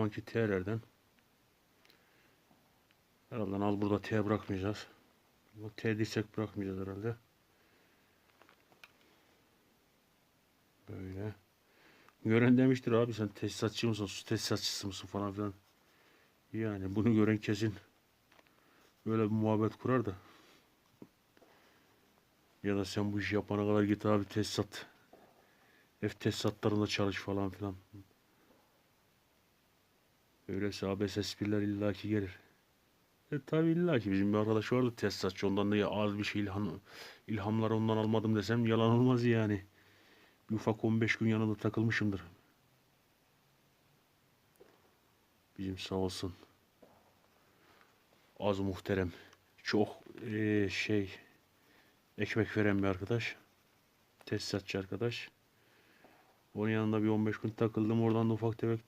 zamanki T'lerden. Herhalde al burada T bırakmayacağız. Bu T dirsek bırakmayacağız herhalde. Böyle. Gören demiştir abi sen tesisatçı mısın, su tesisatçısı mısın falan filan. Yani bunu gören kesin böyle bir muhabbet kurar da. Ya da sen bu işi yapana kadar git abi tesisat. Ev tesisatlarında çalış falan filan. Öyleyse ABS espriler illaki gelir. E tabi illaki bizim bir arkadaş vardı tesisatçı ondan da az bir şey ilham, ilhamları ondan almadım desem yalan olmaz yani. Bir ufak 15 gün yanında takılmışımdır. Bizim sağ olsun. Az muhterem. Çok eee, şey ekmek veren bir arkadaş. Tesisatçı arkadaş. Onun yanında bir 15 gün takıldım. Oradan da ufak tefek